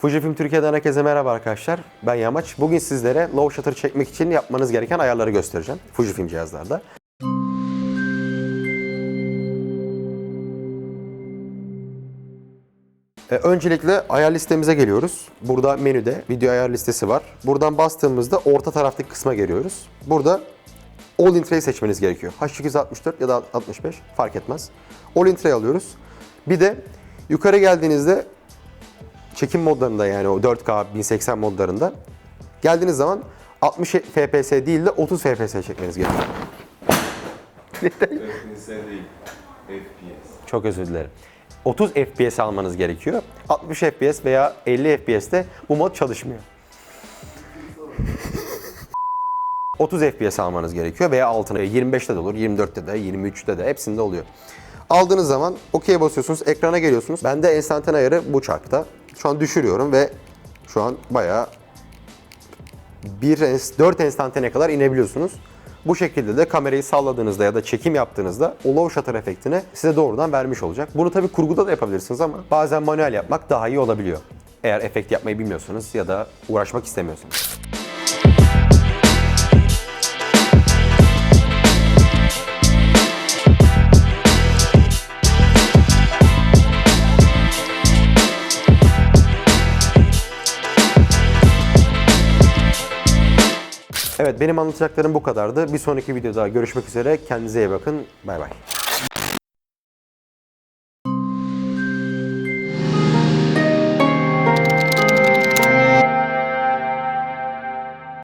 Fujifilm Türkiye'den herkese merhaba arkadaşlar. Ben Yamaç. Bugün sizlere low shutter çekmek için yapmanız gereken ayarları göstereceğim. Fujifilm cihazlarda. Ee, öncelikle ayar listemize geliyoruz. Burada menüde video ayar listesi var. Buradan bastığımızda orta taraftaki kısma geliyoruz. Burada All in Tray seçmeniz gerekiyor. H264 ya da 65 fark etmez. All in Tray alıyoruz. Bir de yukarı geldiğinizde çekim modlarında yani o 4K 1080 modlarında geldiğiniz zaman 60 FPS değil de 30 FPS çekmeniz gerekiyor. FPS değil, FPS. Çok özür dilerim. 30 FPS almanız gerekiyor. 60 FPS veya 50 FPS'te bu mod çalışmıyor. 30 FPS almanız gerekiyor veya altına 25'te de olur, 24'te de, 23'te de hepsinde oluyor. Aldığınız zaman OK basıyorsunuz, ekrana geliyorsunuz. Bende enstantan ayarı bu çarkta. Şu an düşürüyorum ve şu an bayağı 1 4 enstantane kadar inebiliyorsunuz. Bu şekilde de kamerayı salladığınızda ya da çekim yaptığınızda o low shutter efektini size doğrudan vermiş olacak. Bunu tabii kurguda da yapabilirsiniz ama bazen manuel yapmak daha iyi olabiliyor. Eğer efekt yapmayı bilmiyorsanız ya da uğraşmak istemiyorsanız. Evet benim anlatacaklarım bu kadardı. Bir sonraki videoda görüşmek üzere. Kendinize iyi bakın. Bay bay.